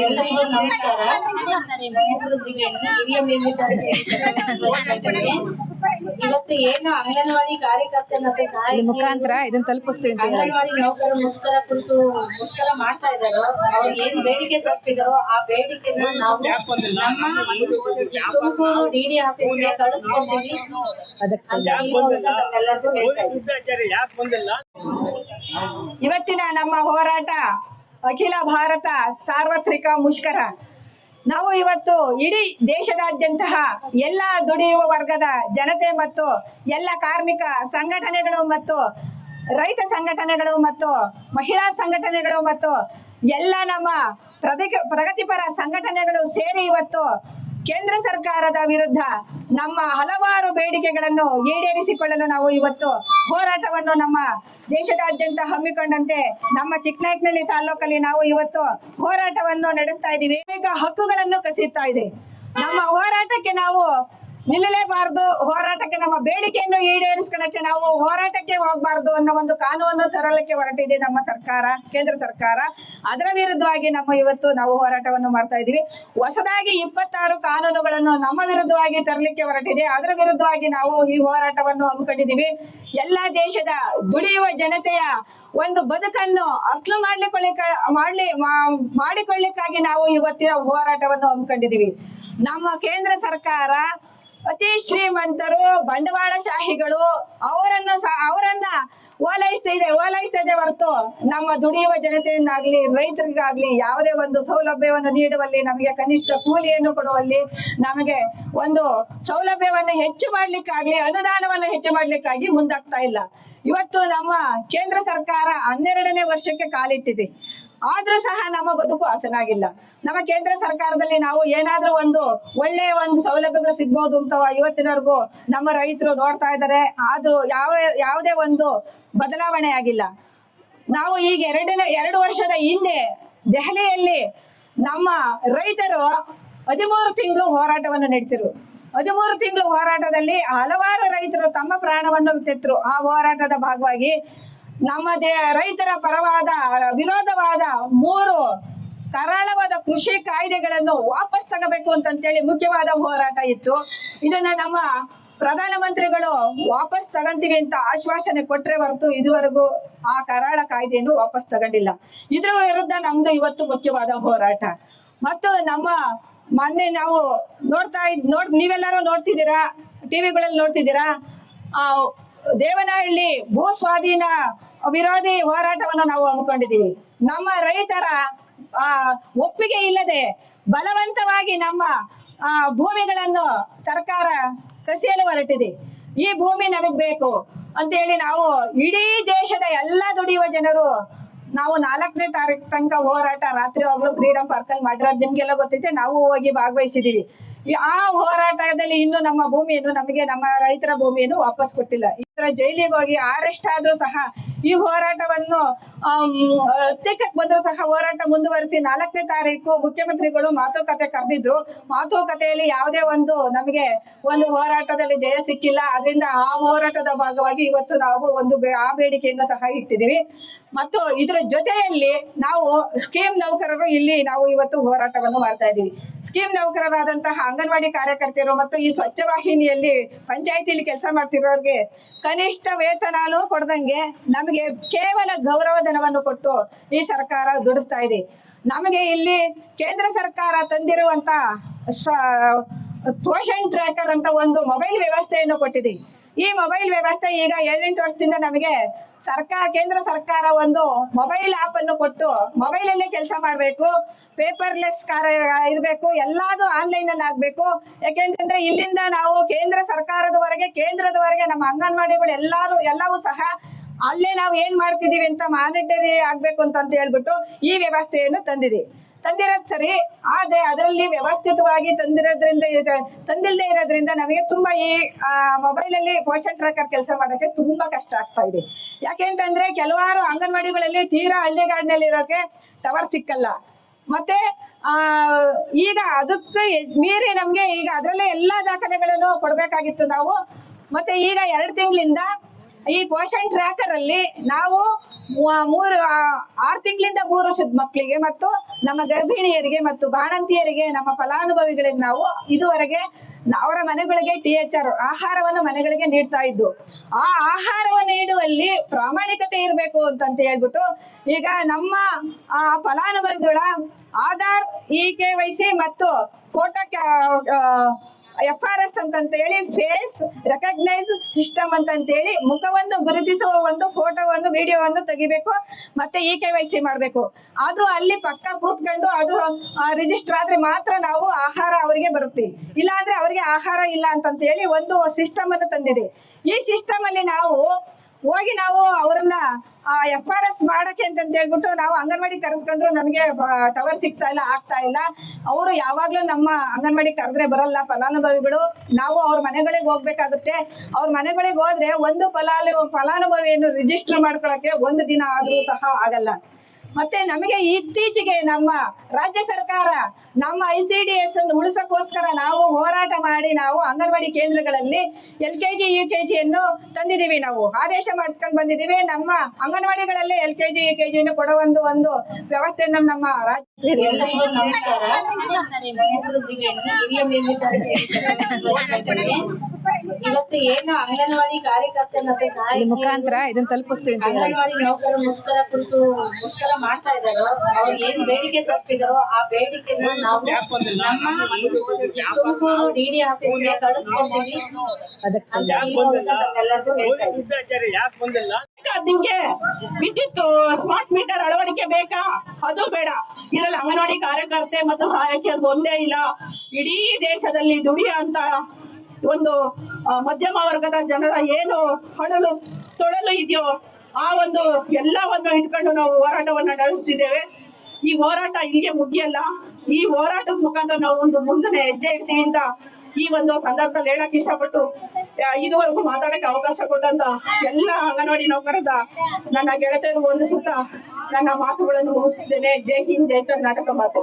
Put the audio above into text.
ಎಲ್ಲರಿಗೂ ನಮಸ್ಕಾರ ಹಿರಿಯ ಮೇಲ್ವಿಚಾರಕ ಇವತ್ತು ಏನು ಅಂಗನವಾಡಿ ಕಾರ್ಯಕರ್ತೆ ಮತ್ತೆ ಮುಖಾಂತರ ಇದನ್ನ ತಲುಪಿಸ್ತೀವಿ. ಅಂಗನವಾಡಿ ನೌಕರರು ಮುಷ್ಕರ ಕುರಿತು ಮುಷ್ಕರ ಮಾಡ್ತಾ ಇದಾರೋ ಅವ್ರು ಏನ್ ಬೇಡಿಕೆ ತಪ್ಪಿದಾರೋ ಆ ಬೇಡಿಕೆನ ನಾವು ನಮ್ಮ ತುಮಕೂರು ಡಿಡಿ ಆಫೀಸ್ಗೆ ಕಳಿಸ್ಕೊಡ್ತೀವಿ. ಅಂತ ಈ ಮೂಲಕ ತಮ್ಮೆಲ್ಲರಿಗೂ ಹೇಳ್ತಾ ಇದ್ದೀನಿ ಇವತ್ತಿನ ನಮ್ಮ ಹೋರಾಟ ಅಖಿಲ ಭಾರತ ಸಾರ್ವತ್ರಿಕ ಮುಷ್ಕರ. ನಾವು ಇವತ್ತು ಇಡೀ ದೇಶದಾದ್ಯಂತಹ ಎಲ್ಲ ದುಡಿಯುವ ವರ್ಗದ ಜನತೆ ಮತ್ತು ಎಲ್ಲ ಕಾರ್ಮಿಕ ಸಂಘಟನೆಗಳು ಮತ್ತು ರೈತ ಸಂಘಟನೆಗಳು ಮತ್ತು ಮಹಿಳಾ ಸಂಘಟನೆಗಳು ಮತ್ತು ಎಲ್ಲ ನಮ್ಮ ಪ್ರಗತಿ ಪ್ರಗತಿಪರ ಸಂಘಟನೆಗಳು ಸೇರಿ ಇವತ್ತು ಕೇಂದ್ರ ಸರ್ಕಾರದ ವಿರುದ್ಧ ನಮ್ಮ ಹಲವಾರು ಬೇಡಿಕೆಗಳನ್ನು ಈಡೇರಿಸಿಕೊಳ್ಳಲು ನಾವು ಇವತ್ತು ಹೋರಾಟವನ್ನು ನಮ್ಮ ದೇಶದಾದ್ಯಂತ ಹಮ್ಮಿಕೊಂಡಂತೆ ನಮ್ಮ ಚಿಕ್ಕನಾಯಕನಹಳ್ಳಿ ತಾಲೂಕಲ್ಲಿ ನಾವು ಇವತ್ತು ಹೋರಾಟವನ್ನು ನಡೆಸ್ತಾ ಇದ್ದೀವಿ. ಹಕ್ಕುಗಳನ್ನು ಕಸಿಯುತ್ತಾ ಇದೆ. ನಮ್ಮ ಹೋರಾಟಕ್ಕೆ ನಾವು ನಿಲ್ಲಲೇಬಾರದು. ಹೋರಾಟಕ್ಕೆ ನಮ್ಮ ಬೇಡಿಕೆಯನ್ನು ಈಡೇರಿಸ್ಕೊಳ್ಳಕ್ಕೆ ನಾವು ಹೋರಾಟಕ್ಕೆ ಹೋಗಬಾರದು ಅನ್ನೋ ಒಂದು ಕಾನೂನು ತರಲಿಕ್ಕೆ ಹೊರಟಿದೆ ನಮ್ಮ ಸರ್ಕಾರ, ಕೇಂದ್ರ ಸರ್ಕಾರ. ಅದರ ವಿರುದ್ಧವಾಗಿ ನಮ್ಮ ಇವತ್ತು ನಾವು ಹೋರಾಟವನ್ನು ಮಾಡ್ತಾ ಇದ್ದೀವಿ. ಹೊಸದಾಗಿ ಇಪ್ಪತ್ತಾರು ಕಾನೂನುಗಳನ್ನು ನಮ್ಮ ವಿರುದ್ಧವಾಗಿ ತರಲಿಕ್ಕೆ ಹೊರಟಿದೆ. ಅದರ ವಿರುದ್ಧವಾಗಿ ನಾವು ಈ ಹೋರಾಟವನ್ನು ಹಮ್ಮಿಕೊಂಡಿದ್ದೀವಿ. ಎಲ್ಲ ದೇಶದ ದುಡಿಯುವ ಜನತೆಯ ಒಂದು ಬದುಕನ್ನು ಅಸ್ಲು ಮಾಡ್ಲಿಕ್ಕೆ ಮಾಡ್ಲಿ ಮಾಡಿಕೊಳ್ಳಿಕ್ಕಾಗಿ ನಾವು ಇವತ್ತಿನ ಹೋರಾಟವನ್ನು ಹಮ್ಮಿಕೊಂಡಿದ್ದೀವಿ. ನಮ್ಮ ಕೇಂದ್ರ ಸರ್ಕಾರ ಅತಿ ಶ್ರೀಮಂತರು, ಬಂಡವಾಳಶಾಹಿಗಳು, ಅವರನ್ನ ಅವರನ್ನ ಓಲೈಸ್ತಾ ಇದೆ ಓಲೈಸ್ತಾ ಇದೆ ಹೊರತು ನಮ್ಮ ದುಡಿಯುವ ಜನತೆಯನ್ನಾಗ್ಲಿ ರೈತರಿಗಾಗ್ಲಿ ಯಾವುದೇ ಒಂದು ಸೌಲಭ್ಯವನ್ನು ನೀಡುವಲ್ಲಿ, ನಮಗೆ ಕನಿಷ್ಠ ಕೂಲಿಯನ್ನು ಕೊಡುವಲ್ಲಿ, ನಮಗೆ ಒಂದು ಸೌಲಭ್ಯವನ್ನು ಹೆಚ್ಚು ಮಾಡ್ಲಿಕ್ಕಾಗ್ಲಿ, ಅನುದಾನವನ್ನು ಹೆಚ್ಚು ಮಾಡ್ಲಿಕ್ಕಾಗಿ ಮುಂದಾಗ್ತಾ ಇಲ್ಲ. ಇವತ್ತು ನಮ್ಮ ಕೇಂದ್ರ ಸರ್ಕಾರ ಹನ್ನೆರಡನೇ ವರ್ಷಕ್ಕೆ ಕಾಲಿಟ್ಟಿದೆ. ಆದ್ರೂ ಸಹ ನಮ್ಮ ಬದುಕು ಹಸನಾಗಿಲ್ಲ. ನಮ್ಮ ಕೇಂದ್ರ ಸರ್ಕಾರದಲ್ಲಿ ನಾವು ಏನಾದ್ರೂ ಒಂದು ಒಳ್ಳೆಯ ಒಂದು ಸೌಲಭ್ಯಗಳು ಸಿಗ್ಬೋದು ಅಂತ ಇವತ್ತಿನವರೆಗೂ ನಮ್ಮ ರೈತರು ನೋಡ್ತಾ ಇದ್ದಾರೆ. ಆದ್ರೂ ಯಾವ, ಯಾವುದೇ ಒಂದು ಬದಲಾವಣೆ ಆಗಿಲ್ಲ. ನಾವು ಈಗ ಎರಡನೇ, ಎರಡು ವರ್ಷದ ಹಿಂದೆ ದೆಹಲಿಯಲ್ಲಿ ನಮ್ಮ ರೈತರು ಹದಿಮೂರು ತಿಂಗಳು ಹೋರಾಟವನ್ನು ನಡೆಸಿದ್ರು. ಹದಿಮೂರು ತಿಂಗಳು ಹೋರಾಟದಲ್ಲಿ ಹಲವಾರು ರೈತರು ತಮ್ಮ ಪ್ರಾಣವನ್ನು ತೆತ್ತರು ಆ ಹೋರಾಟದ ಭಾಗವಾಗಿ ನಮ್ಮ ದೇ ರೈತರ ಪರವಾದ ವಿರೋಧವಾದ ಮೂರು ಕರಾಳವಾದ ಕೃಷಿ ಕಾಯ್ದೆಗಳನ್ನು ವಾಪಸ್ ತಗೋಬೇಕು ಅಂತಂತೇಳಿ ಮುಖ್ಯವಾದ ಹೋರಾಟ ಇತ್ತು. ಇದನ್ನ ನಮ್ಮ ಪ್ರಧಾನಮಂತ್ರಿಗಳು ವಾಪಸ್ ತಗಂತೀವಿ ಅಂತ ಆಶ್ವಾಸನೆ ಕೊಟ್ಟರೆ ಹೊರತು ಇದುವರೆಗೂ ಆ ಕರಾಳ ಕಾಯ್ದೆಯನ್ನು ವಾಪಸ್ ತಗೊಂಡಿಲ್ಲ. ಇದರ ವಿರುದ್ಧ ನಮ್ದು ಇವತ್ತು ಮುಖ್ಯವಾದ ಹೋರಾಟ. ಮತ್ತು ನಮ್ಮ ಮೊನ್ನೆ ನಾವು ನೋಡ್ತಾ ಇದ್ ನೋಡ್ ನೀವೆಲ್ಲರೂ ನೋಡ್ತಿದ್ದೀರಾ? ಟಿವಿಗಳಲ್ಲಿ ನೋಡ್ತಿದ್ದೀರಾ? ದೇವನಹಳ್ಳಿ ಭೂ ಸ್ವಾಧೀನ ವಿರೋಧಿ ಹೋರಾಟವನ್ನು ನಾವು ಹಮ್ಮಿಕೊಂಡಿದ್ದೀವಿ. ನಮ್ಮ ರೈತರ ಒಪ್ಪಿಗೆ ಇಲ್ಲದೆ ಬಲವಂತವಾಗಿ ನಮ್ಮ ಭೂಮಿಗಳನ್ನು ಸರ್ಕಾರ ಕಸಿಯಲು ಹೊರಟಿದೆ. ಈ ಭೂಮಿ ನಮಗ್ ಬೇಕು ಅಂತೇಳಿ ನಾವು ಇಡೀ ದೇಶದ ಎಲ್ಲ ದುಡಿಯುವ ಜನರು ನಾವು ನಾಲ್ಕನೇ ತಾರೀಕು ತನಕ ಹೋರಾಟ, ರಾತ್ರಿ ಹೋಗ್ಲು ಫ್ರೀಡಮ್ ಪಾರ್ಕ್ ಅಲ್ಲಿ ಮಾಡಿರೋದು ನಿಮ್ಗೆಲ್ಲ ಗೊತ್ತೈತೆ, ನಾವು ಹೋಗಿ ಭಾಗವಹಿಸಿದೀವಿ ಆ ಹೋರಾಟದಲ್ಲಿ ಇನ್ನು ನಮ್ಮ ಭೂಮಿಯನ್ನು, ನಮಗೆ ನಮ್ಮ ರೈತರ ಭೂಮಿಯನ್ನು ವಾಪಸ್ ಕೊಟ್ಟಿಲ್ಲ. ಇದರ ಜೈಲಿಗೆ ಹೋಗಿ ಅರೆಸ್ಟ್ ಆದ್ರೂ ಸಹ ಈ ಹೋರಾಟವನ್ನು ಹತ್ತಿಕ್ಕಕ್ಕೆ ಬಂದ್ರು ಸಹ ಹೋರಾಟ ಮುಂದುವರಿಸಿ ನಾಲ್ಕನೇ ತಾರೀಕು ಮುಖ್ಯಮಂತ್ರಿಗಳು ಮಾತುಕತೆ ಕರೆದಿದ್ರು. ಮಾತುಕತೆಯಲ್ಲಿ ಯಾವುದೇ ಒಂದು ನಮಗೆ ಒಂದು ಹೋರಾಟದಲ್ಲಿ ಜಯ ಸಿಕ್ಕಿಲ್ಲ. ಅದರಿಂದ ಆ ಹೋರಾಟದ ಭಾಗವಾಗಿ ಇವತ್ತು ನಾವು ಒಂದು ಆ ಬೇಡಿಕೆಯನ್ನು ಸಹ ಇಟ್ಟಿದ್ದೀವಿ. ಮತ್ತು ಇದರ ಜೊತೆಯಲ್ಲಿ ನಾವು ಸ್ಕೀಮ್ ನೌಕರರು ಇಲ್ಲಿ ನಾವು ಇವತ್ತು ಹೋರಾಟವನ್ನು ಮಾಡ್ತಾ ಇದ್ದೀವಿ. ಸ್ಕೀಮ್ ನೌಕರರಾದಂತಹ ಅಂಗನವಾಡಿ ಕಾರ್ಯಕರ್ತರು ಮತ್ತು ಈ ಸ್ವಚ್ಛ ವಾಹಿನಿಯಲ್ಲಿ ಪಂಚಾಯಿತಿಯಲ್ಲಿ ಕೆಲಸ ಮಾಡ್ತಿರೋರಿಗೆ ಕನಿಷ್ಠ ವೇತನಾನು ಕೊಡ್ದಂಗೆ ನಮಗೆ ಕೇವಲ ಗೌರವ ಧನವನ್ನು ಕೊಟ್ಟು ಈ ಸರ್ಕಾರ ದುಡಿಸ್ತಾ ಇದೆ. ನಮಗೆ ಇಲ್ಲಿ ಕೇಂದ್ರ ಸರ್ಕಾರ ತಂದಿರುವಂತ ಪೋಷನ್ ಟ್ರ್ಯಾಕರ್ ಅಂತ ಒಂದು ಮೊಬೈಲ್ ವ್ಯವಸ್ಥೆಯನ್ನು ಕೊಟ್ಟಿದೆ. ಈ ಮೊಬೈಲ್ ವ್ಯವಸ್ಥೆ ಈಗ ಏಳೆಂಟು ವರ್ಷದಿಂದ ನಮಗೆ ಸರ್ಕಾರ ಕೇಂದ್ರ ಸರ್ಕಾರ ಒಂದು ಮೊಬೈಲ್ ಆಪ್ ಅನ್ನು ಕೊಟ್ಟು ಮೊಬೈಲ್ ಅಲ್ಲೇ ಕೆಲಸ ಮಾಡಬೇಕು. ಪೇಪರ್ಲೆಸ್ ಕಾರ್ಯ ಇರಬೇಕು. ಎಲ್ಲಾದು ಆನ್ಲೈನ್ ಅಲ್ಲಿ ಆಗ್ಬೇಕು. ಯಾಕೆಂತಂದ್ರೆ ಇಲ್ಲಿಂದ ನಾವು ಕೇಂದ್ರ ಸರ್ಕಾರದವರೆಗೆ, ಕೇಂದ್ರದವರೆಗೆ ನಮ್ಮ ಅಂಗನವಾಡಿಗಳು ಎಲ್ಲಾರು, ಎಲ್ಲವೂ ಸಹ ಅಲ್ಲೇ ನಾವು ಏನ್ ಮಾಡ್ತಿದೀವಿ ಅಂತ ಮಾನಿಟರಿ ಆಗ್ಬೇಕು ಅಂತ ಹೇಳ್ಬಿಟ್ಟು ಈ ವ್ಯವಸ್ಥೆಯನ್ನು ತಂದಿದೆ. ತಂದಿರೋದ್ ಸರಿ, ಆದರೆ ಅದರಲ್ಲಿ ವ್ಯವಸ್ಥಿತವಾಗಿ ತಂದಿರೋದ್ರಿಂದ ತಂದಿಲ್ದೇ ಇರೋದ್ರಿಂದ ನಮಗೆ ತುಂಬಾ ಈ ಮೊಬೈಲ್ ಅಲ್ಲಿ ಪೋಷನ್ ಟ್ರ್ಯಾಕರ್ ಕೆಲಸ ಮಾಡೋಕ್ಕೆ ತುಂಬಾ ಕಷ್ಟ ಆಗ್ತಾ ಇದೆ. ಯಾಕೆ ಅಂತಂದ್ರೆ ಕೆಲವಾರು ಅಂಗನವಾಡಿಗಳಲ್ಲಿ ತೀರಾ ಹಳ್ಳಿಗಾಡಿನಲ್ಲಿ ಇರೋಕೆ ಟವರ್ ಸಿಕ್ಕಲ್ಲ. ಮತ್ತೆ ಈಗ ಅದಕ್ಕೆ ಮೀರಿ ನಮಗೆ ಈಗ ಅದರಲ್ಲೇ ಎಲ್ಲಾ ದಾಖಲೆಗಳನ್ನು ಕೊಡಬೇಕಾಗಿತ್ತು ನಾವು. ಮತ್ತೆ ಈಗ ಎರಡು ತಿಂಗಳಿಂದ ಈ ಪೋಷಣ್ ಟ್ರ್ಯಾಕರ್ ಅಲ್ಲಿ ನಾವು ಮೂರು ಆರು ತಿಂಗಳಿಂದ ಮೂರು ವರ್ಷದ ಮಕ್ಕಳಿಗೆ ಮತ್ತು ನಮ್ಮ ಗರ್ಭಿಣಿಯರಿಗೆ ಮತ್ತು ಬಾಣಂತಿಯರಿಗೆ, ನಮ್ಮ ಫಲಾನುಭವಿಗಳಿಗೆ ನಾವು ಇದುವರೆಗೆ ಅವರ ಮನೆಗಳಿಗೆ ಟಿ ಎಚ್ ಆರ್ ಆಹಾರವನ್ನು ಮನೆಗಳಿಗೆ ನೀಡ್ತಾ ಇದ್ದು, ಆ ಆಹಾರವನ್ನು ನೀಡುವಲ್ಲಿ ಪ್ರಾಮಾಣಿಕತೆ ಇರಬೇಕು ಅಂತಂತ ಹೇಳ್ಬಿಟ್ಟು ಈಗ ನಮ್ಮ, ಆ, ಫಲಾನುಭವಿಗಳ Aadhaar E K Y C ಮತ್ತು ಫೋಟೋ ಎಫ್ ಆರ್ ಎಸ್ ಅಂತಂತೇಳಿ ಫೇಸ್ ರೆಕಗ್ನೈಸ್ ಸಿಸ್ಟಮ್ ಅಂತಂತೇಳಿ ಮುಖವನ್ನು ಗುರುತಿಸುವ ಒಂದು ಫೋಟೋವನ್ನು ವಿಡಿಯೋವನ್ನು ತೆಗಿಬೇಕು, ಮತ್ತೆ ಇ ಕೆ ವೈ ಸಿ ಮಾಡಬೇಕು. ಅದು ಅಲ್ಲಿ ಪಕ್ಕ ಕೂತ್ಕೊಂಡು ಅದು ರಿಜಿಸ್ಟರ್ ಆದ್ರೆ ಮಾತ್ರ ನಾವು ಆಹಾರ ಅವರಿಗೆ ಬರುತ್ತೆ. ಇಲ್ಲಾಂದ್ರೆ ಅವರಿಗೆ ಆಹಾರ ಇಲ್ಲ ಅಂತಂತ ಹೇಳಿ ಒಂದು ಸಿಸ್ಟಮ್ ಅನ್ನು ತಂದಿದೆ. ಈ ಸಿಸ್ಟಮ್ ಅಲ್ಲಿ ನಾವು ಹೋಗಿ ನಾವು ಅವ್ರನ್ನ ಎಫ್ ಆರ್ ಎಸ್ ಮಾಡಕ್ಕೆ ಅಂತ ಹೇಳ್ಬಿಟ್ಟು ನಾವು ಅಂಗನವಾಡಿ ಕರೆಸ್ಕೊಂಡ್ರು ನಮಗೆ ಟವರ್ ಸಿಗ್ತಾ ಇಲ್ಲ, ಆಗ್ತಾ ಇಲ್ಲ. ಅವರು ಯಾವಾಗ್ಲೂ ನಮ್ಮ ಅಂಗನವಾಡಿ ಕರೆದ್ರೆ ಬರಲ್ಲ ಫಲಾನುಭವಿಗಳು ನಾವು ಅವ್ರ ಮನೆಗಳಿಗೆ ಹೋಗ್ಬೇಕಾಗುತ್ತೆ. ಅವ್ರ ಮನೆಗಳಿಗೆ ಹೋದ್ರೆ ಒಂದು ಫಲಾನು ಫಲಾನುಭವಿಯನ್ನು ರಿಜಿಸ್ಟರ್ ಮಾಡ್ಕೊಳಕ್ಕೆ ಒಂದು ದಿನ ಆದ್ರೂ ಸಹ ಆಗಲ್ಲ. ಮತ್ತೆ ನಮಗೆ ಇತ್ತೀಚೆಗೆ ನಮ್ಮ ರಾಜ್ಯ ಸರ್ಕಾರ ನಮ್ಮ ಐ ಸಿ ಡಿ ಎಸ್ ಅನ್ನು ಉಳಿಸೋಕ್ಕೋಸ್ಕರ ನಾವು ಹೋರಾಟ ಮಾಡಿ ನಾವು ಅಂಗನವಾಡಿ ಕೇಂದ್ರಗಳಲ್ಲಿ L K G U K ಜಿಯನ್ನು ತಂದಿದ್ದೀವಿ ನಾವು. ಆದೇಶ ಮಾಡಿಸ್ಕೊಂಡು ಬಂದಿದ್ದೀವಿ. ನಮ್ಮ ಅಂಗನವಾಡಿಗಳಲ್ಲಿ L K G U K ಜಿಯನ್ನು ಕೊಡೋ ಒಂದು ಒಂದು ವ್ಯವಸ್ಥೆಯನ್ನು ನಮ್ಮ ರಾಜ್ಯ ಇವತ್ತು ಏನು ಅಂಗನವಾಡಿ ಕಾರ್ಯಕರ್ತೆ ಮತ್ತೆ ಸಹಾಯ ಮುಖಾಂತರ ಇದನ್ನ ತಲುಪಿಸ್ತೀವಿ ಅಂಗನವಾಡಿ ನೌಕರರು ಮುಷ್ಕರ ಕುರಿತು ಮುಷ್ಕರ ಮಾಡ್ತಾ ಇದ್ದಾರೋ. ಅವ್ರು ಏನ್ ಬೇಡಿಕೆ ಸಲ್ಲಿಸಿದಾರೋ ಆ ಬೇಡಿಕೆನ ನಾವು ನಮ್ಮ ತುಮಕೂರು ಡಿಡಿ ಆಫೀಸ್ಗೆ ಕಳಿಸ್ಕೊಂಡಿವಿ ಅದಕ್ಕೆ ವಿದ್ಯುತ್ ಸ್ಮಾರ್ಟ್ ಮೀಟರ್ ಅಳವಡಿಕೆ ಬೇಕಾ? ಅದು ಬೇಡ. ಇದ್ರಲ್ಲಿ ಅಂಗನವಾಡಿ ಕಾರ್ಯಕರ್ತೆ ಮತ್ತು ಸಹಾಯಕಿಯರು ಒಂದೇ ಇಲ್ಲ. ಇಡೀ ದೇಶದಲ್ಲಿ ದುಡಿಯ ಅಂತ ಒಂದು ಮಧ್ಯಮ ವರ್ಗದ ಜನರ ಏನು ಹಣಲು ತೊಳಲು ಇದೆಯೋ ಆ ಒಂದು ಎಲ್ಲವನ್ನು ಇಟ್ಕೊಂಡು ನಾವು ಹೋರಾಟವನ್ನು ನಡೆಸ್ತಿದ್ದೇವೆ. ಈ ಹೋರಾಟ ಇಲ್ಲಿಗೆ ಮುಗಿಯಲ್ಲ. ಈ ಹೋರಾಟದ ಮುಖಾಂತರ ನಾವು ಒಂದು ಮುಂದಿನ ಹೆಜ್ಜೆ ಇಡ್ತೀವಿ ಅಂತ ಈ ಒಂದು ಸಂದರ್ಭದಲ್ಲಿ ಹೇಳಕ್ ಇಷ್ಟಪಟ್ಟು ಇದುವರೆಗೂ ಮಾತಾಡಕ್ಕೆ ಅವಕಾಶ ಕೊಟ್ಟಂತ ಎಲ್ಲ ಅಂಗನವಾಡಿ ನೌಕರದ ನನ್ನ ಗೆಳತಿಯರು ಒಂದು ಸುತ್ತ ನನ್ನ ಮಾತುಗಳನ್ನು ಮುಗಿಸಿದ್ದೇನೆ. ಜೈ ಹಿಂದ್, ಜೈ ಕರ್ನಾಟಕ ಮಾತು.